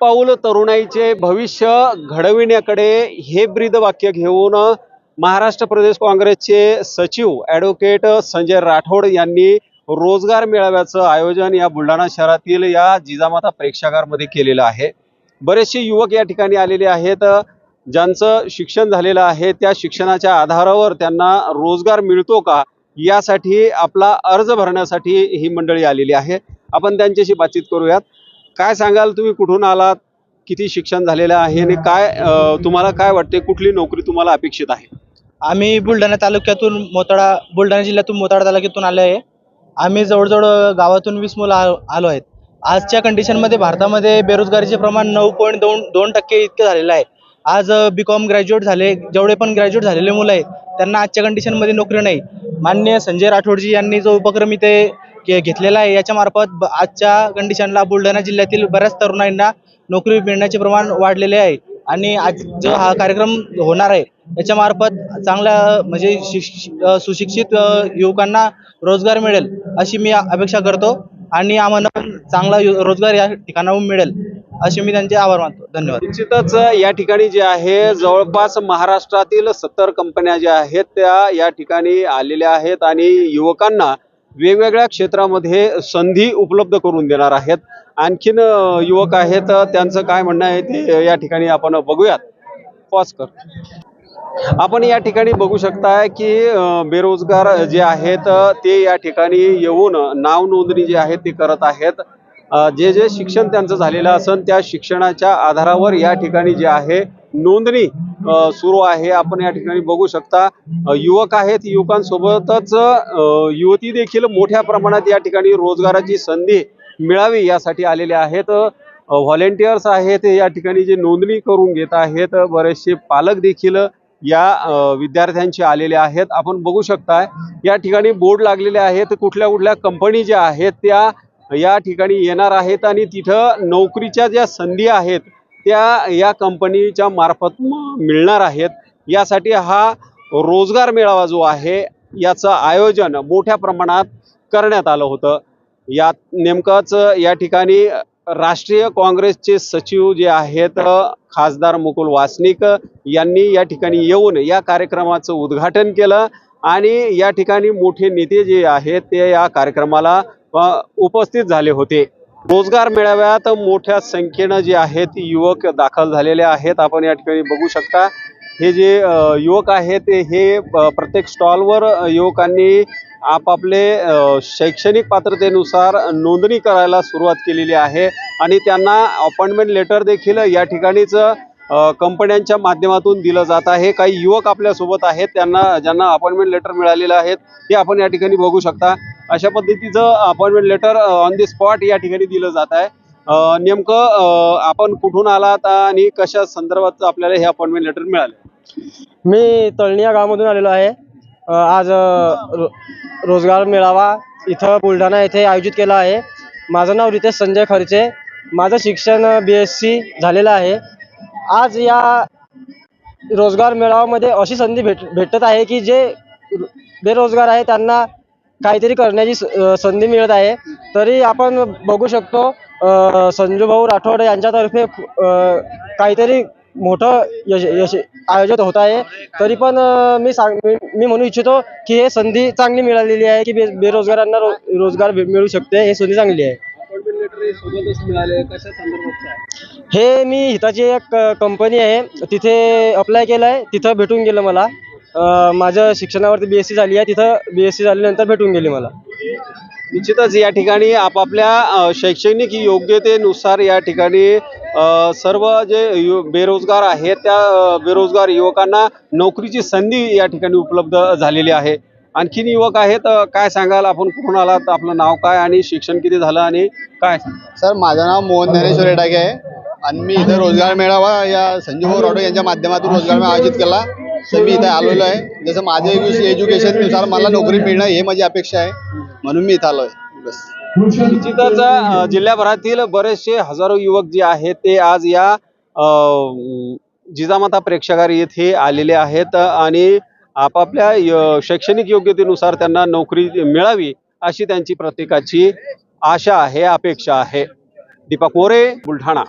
पाऊल तरुणाईचे भविष्य घडविण्याकडे हे ब्रीद वाक्य घेऊन महाराष्ट्र प्रदेश काँग्रेसचे सचिव ॲडव्होकेट संजय राठोड यांनी रोजगार मेळाव्याचं आयोजन या बुलढाणा शहरातील या जिजामाता प्रेक्षागारमध्ये केलेलं आहे. बरेचसे युवक या ठिकाणी आलेले आहेत. ज्यांचं शिक्षण झालेलं आहे त्या शिक्षणाच्या आधारावर त्यांना रोजगार मिळतो का यासाठी आपला अर्ज भरण्यासाठी ही मंडळी आलेली आहे. आपण त्यांच्याशी बातचीत करूयात. काय सांगाल तुम्ही? कुठून आलात? किती शिक्षण झालेलं आहे? आणि काय तुम्हाला काय वाटते? कुठली नोकरी तुम्हाला अपेक्षित आहे? आम्ही बुलढाणा तालुक्यातून मोताळा बुलढाणा जिल्ह्यातून मोताळा तालुक्यातून आलो आहे. आम्ही जवळजवळ गावातून वीस मुलं आ- आलो आहेत. आजच्या कंडिशनमध्ये भारतामध्ये बेरोजगारीचे प्रमाण नऊ पॉईंट दोन दोन टक्के इतकं झालेलं आहे. आज बी कॉम ग्रॅज्युएट झाले जेवढे पण ग्रॅज्युएट झालेले मुलं आहेत त्यांना आजच्या कंडिशनमध्ये नोकरी नाही. मान्य संजय राठोडजी यांनी जो उपक्रम इथे घेतलेला आहे. याच्यामार्फत आजच्या कंडिशनला बुलढाणा जिल्ह्यातील बऱ्याच तरुणांना नोकरी मिळण्याचे प्रमाण वाढलेले आहे. आणि आज जो हा कार्यक्रम होणार आहे याच्यामार्फत चांगल्या म्हणजे शिक्ष सुशिक्षित युवकांना रोजगार मिळेल अशी मी अपेक्षा करतो. आणि आम्हाला पण चांगला रोजगार या ठिकाणाहून मिळेल असे मी त्यांचे आभार मानतो. धन्यवाद. निश्चितच या ठिकाणी जे आहे जवळपास महाराष्ट्रातील सत्तर कंपन्या ज्या आहेत त्या या ठिकाणी आलेल्या आहेत. आणि युवकांना वेगवेगळ्या क्षेत्रामध्ये संधी उपलब्ध करून देणार आहेत. आणखीन युवक आहेत त्यांचं काय म्हणणं आहे ते या ठिकाणी आपण बघूयात. पॉज कर. आपण या ठिकाणी बघू शकताय की बेरोजगार जे आहेत ते या ठिकाणी येऊन नाव नोंदणी जी आहे ती करत आहेत. जे जे शिक्षण त्यांचं झालेलं असन त्या शिक्षणाच्या आधारावर या ठिकाणी जे आहे नोंदणी सुरू आहे. आपण या ठिकाणी बघू शकता युवक आहेत. युवकांसोबतच युवती देखील मोठ्या प्रमाणात या ठिकाणी रोजगाराची संधी मिळावी यासाठी आलेले आहेत. व्हॉलेंटियर्स आहेत. या ठिकाणी जे नोंदणी करून घेत आहेत बरेचसे पालक देखील या विद्यार्थ्यांचे आलेले आहेत. आपण बघू शकताय या ठिकाणी बोर्ड लागलेले आहेत. कुठल्या कुठल्या कंपनी ज्या आहेत त्या या ठिकाणी येणार आहेत आणि तिथं नोकरीच्या ज्या संधी आहेत त्या या कंपनीच्या मार्फत मिळणार आहेत. यासाठी हा रोजगार मेळावा जो आहे याचं आयोजन मोठ्या प्रमाणात करण्यात आलं होतं. यात नेमकंच या ठिकाणी राष्ट्रीय काँग्रेसचे सचिव जे आहेत खासदार मुकुल वासनिक यांनी या ठिकाणी येऊन या कार्यक्रमाचं उद्घाटन केलं आणि या ठिकाणी मोठे नेते जे आहेत ते या कार्यक्रमाला उपस्थित झाले होते. रोजगार मेळाव्यात मोठ्या संख्येनं जे आहेत युवक दाखल झालेले आहेत. आपण या ठिकाणी बघू शकता हे जे युवक आहेत हे प्रत्येक स्टॉलवर युवकांनी आपापले शैक्षणिक पात्रतेनुसार नोंदणी करायला सुरुवात केलेली आहे. आणि त्यांना अपॉइंटमेंट लेटर देखील या ठिकाणीच कंपन्यांच्या माध्यमातून दिलं जात आहे. काही युवक आपल्यासोबत आहेत त्यांना ज्यांना अपॉइंटमेंट लेटर मिळालेलं आहेत ते आपण या ठिकाणी बघू शकता. अशा पद्धतीचं appointment letter on the spot या ठिकाणी दिलं जात आहे. नेमकं आपण कुठून आलात आणि कशा संदर्भात आपल्याला हे अपॉइंटमेंट लेटर मिळाले? मी तळणी या गावामधून आलेलो आहे. आज रो- रोजगार मेळावा इथं बुलढाणा येथे आयोजित केला आहे. माझं नाव रितेश संजय खर्चे. माझं शिक्षण बी एस सी झालेलं आहे. आज या रोजगार मेळाव्यामध्ये अशी संधी भेट भेटत आहे की जे बेरोजगार आहे त्यांना काहीतरी करण्याची संधी मिळत आहे. तरी आपण बघू शकतो संजूभाऊ संजू भाऊ राठोड यांच्यातर्फे काहीतरी मोठं यश यश आयोजित होत आहे. तरी पण मी सांग मी म्हणू इच्छितो की हे संधी चांगली मिळालेली आहे की बे बेरोजगारांना रो रोजगार मिळू शकते हे संधी चांगली आहे. आहे हे मी हिताची एक कंपनी आहे. तिथे अप्लाय केलं आहे तिथं भेटून गेलं मला. अ, माझं शिक्षणावरती बी एस सी झाली आहे. तिथं बी एस सी झाल्यानंतर भेटून गेली मला. निश्चितच या ठिकाणी आपापल्या शैक्षणिक योग्यतेनुसार या ठिकाणी सर्व जे यु बेरोजगार आहेत त्या बेरोजगार युवकांना नोकरीची संधी या ठिकाणी उपलब्ध झालेली आहे. आणखीन युवक आहेत काय सांगाल? आपण कुठून आलात? आपलं नाव काय आणि शिक्षण किती झालं आणि काय? सर माझं नाव मोहन ज्ञानेश्वर डागे आहे. आणि मी इथं रोजगार मेळावा या संजू भाऊ राठोड यांच्या माध्यमातून रोजगार मेळावा आयोजित केला. तर मी इथं आलेलो आहे. जसं माझं एज्युकेशननुसार मला नोकरी मिळणं हे माझी अपेक्षा आहे. म्हणून मी इथं आलो आहे बस निश्चितच जिल्ह्याभरातील बरेचसे हजारो युवक जे आहेत ते आज या जिजामाता प्रेक्षागार येथे आलेले आहेत आणि आपापल्या शैक्षणिक योग्यतेनुसार त्यांना नोकरी मिळावी अशी त्यांची प्रत्येकाची आशा आहे अपेक्षा आहे. दीपक मोरे बुलढाणा.